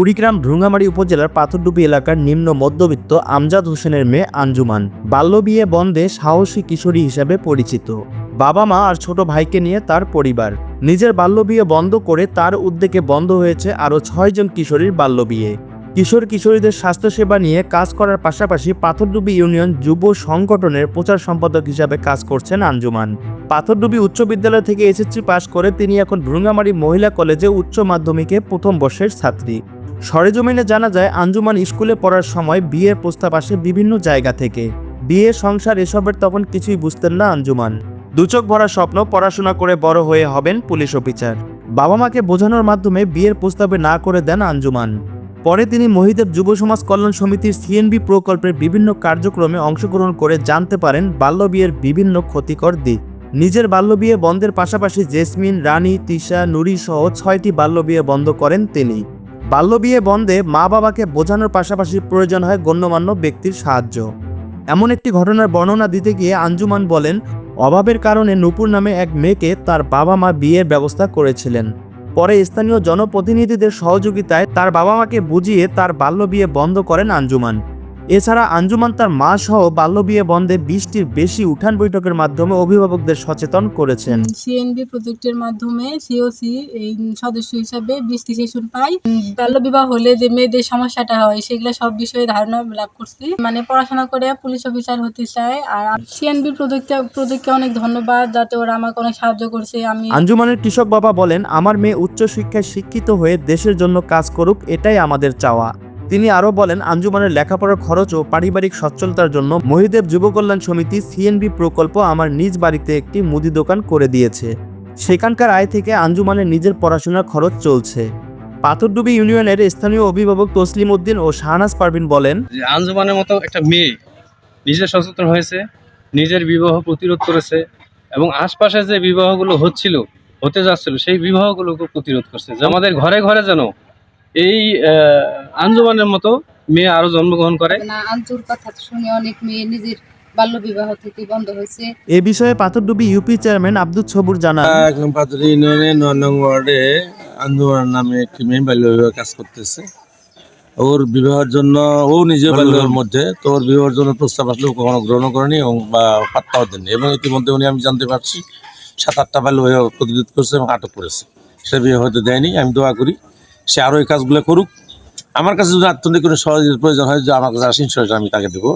কুড়িগ্রাম ভ্রুঙ্গামারী উপজেলার পাথরডুবি এলাকার নিম্ন মধ্যবিত্ত আমজাদ হোসেনের মেয়ে আঞ্জুমান। বাল্যবিয়ে বন্ধে সাহসী কিশোরী হিসেবে পরিচিত। বাবা মা আর ছোট ভাইকে নিয়ে তার পরিবার। নিজের বাল্যবিয়ে বন্ধ করে তার উদ্যোগে বন্ধ হয়েছে আরও ছয়জন কিশোরীর বাল্যবিয়ে কিশোর কিশোরীদের স্বাস্থ্যসেবা নিয়ে কাজ করার পাশাপাশি পাথরডুবি ইউনিয়ন যুব সংগঠনের প্রচার সম্পাদক হিসাবে কাজ করছেন আঞ্জুমান। পাথরডুবি উচ্চ বিদ্যালয় থেকে এসএসসি পাশ করে তিনি এখন ভ্রুঙ্গামারী মহিলা কলেজে উচ্চ মাধ্যমিকে প্রথম বর্ষের ছাত্রী। সরেজমিনে জানা যায়, আঞ্জুমান স্কুলে পড়ার সময় বিয়ের প্রস্তাব আসে বিভিন্ন জায়গা থেকে। বিয়ে, সংসার এসবের তখন কিছুই বুঝতেন না আঞ্জুমান। দুচোখ ভরা স্বপ্ন পড়াশোনা করে বড় হয়ে হবেন পুলিশ অফিসার। বাবা মাকে বোঝানোর মাধ্যমে বিয়ের প্রস্তাবে না করে দেন আঞ্জুমান। পরে তিনি মহিদেব যুব সমাজ কল্যাণ সমিতির সিএনবি প্রকল্পের বিভিন্ন কার্যক্রমে অংশগ্রহণ করে জানতে পারেন বাল্যবিয়ের বিভিন্ন ক্ষতিকর দিক। নিজের বাল্যবিয়ে বন্ধের পাশাপাশি জেসমিন, রানী, তিশা, নুরি সহ ছয়টি বাল্যবিয়ে বন্ধ করেন তিনি। বাল্যবিয়ে বন্ধে মা বাবাকে বোঝানোর পাশাপাশি প্রয়োজন হয় গণ্যমান্য ব্যক্তির সাহায্য। এমন একটি ঘটনার বর্ণনা দিতে গিয়ে আঞ্জুমান বলেন, অভাবের কারণে নূপুর নামে এক মেয়েকে তার বাবা মা বিয়ের ব্যবস্থা করেছিলেন। পরে স্থানীয় জনপ্রতিনিধিদের সহযোগিতায় তার বাবা মাকে বুঝিয়ে তার বাল্য বিয়ে বন্ধ করেন আঞ্জুমান। এছাড়া আঞ্জুমান তার মা সহ বাল্যবিয়ে বন্ধে বিশটির বেশি উঠান বৈঠকের মাধ্যমে অভিভাবকদের সচেতন করেছেন। সিএনবি প্রজেক্টের মাধ্যমে সিওসি এই সদস্য হিসাবে বৃষ্টি সেশন পাই বাল্য বিবাহ হলে যে মেয়েদের সমস্যাটা হয় সেগুলো সব বিষয়ে ধারণা লাভ করছি। মানে পড়াশোনা করে পুলিশ অফিসার হতে চায় আর সিএনবি প্রজেক্টে প্রজেক্টকে অনেক ধন্যবাদ যাতে ওরা আমাকে অনেক সাহায্য করছে। আমি আঞ্জুমানের কৃষক বাবা বলেন আমার মেয়ে উচ্চশিক্ষায় শিক্ষিত হয়ে দেশের জন্য কাজ করুক এটাই আমাদের চাওয়া। তিনি আরও বলেন, আঞ্জুমানের লেখাপড়ার খরচ ও পারিবারিক সচ্ছলতার জন্য মহিদেব যুব কল্যাণ সমিতি সিএনবি প্রকল্প আমার নিজ বাড়িতে একটি মুদি দোকান করে দিয়েছে। সেখানকার আয় থেকে আঞ্জুমানের নিজের পড়াশোনার খরচ চলছে। পাথরডুবি ইউনিয়নের স্থানীয় অভিভাবক তসলিম উদ্দিন ও শাহনাজ পারভিন বলেন আঞ্জুমানের মতো একটা মেয়ে নিজে সচেতন হয়েছে, নিজের বিবাহ প্রতিরোধ করেছে এবং আশপাশে যে বিবাহগুলো হচ্ছিল, হতে যাচ্ছিল, সেই বিবাহগুলোকে প্রতিরোধ করছে। আমাদের ঘরে ঘরে যেন এই আহ, আঞ্জুমানের মতো মেয়ে আরও জন্মগ্রহণ করে। না আঞ্চুর কথা শুনে অনেক মেয়ে নিজের বাল্য বিবাহ থেকে বন্ধ হয়েছে। এ বিষয়ে পাথরডুবি ইউপি চেয়ারম্যান আব্দুল সবুর জানান। একদম পাতুরি ইউনিয়নের নয় নং ওয়ার্ডে আন্দোলন নামে একটি মেয়ে বাল্য বিবাহ কাজ করতেছে। ওর বিবাহের জন্য ও নিজে বাল্যের মধ্যে তো ওর বিবাহের জন্য প্রস্তাব আসলে ও কখনো গ্রহণ করেনি এবং বা পাত্তাও দেননি। এবং ইতিমধ্যে উনি আমি জানতে পারছি সাত আটটা বাল্য বিবাহ প্রতিরোধ করছে এবং আটক করেছে। সে বিয়ে হয়তো দেয়নি আমি দোয়া করি। সে আরও এই কাজগুলো করুক। আমার কাছে যদি আত্মনিক কোনো সহযোগিতার প্রয়োজন হয় যে আমার কাছে আসেন সহজ আমি তাকে দেবো।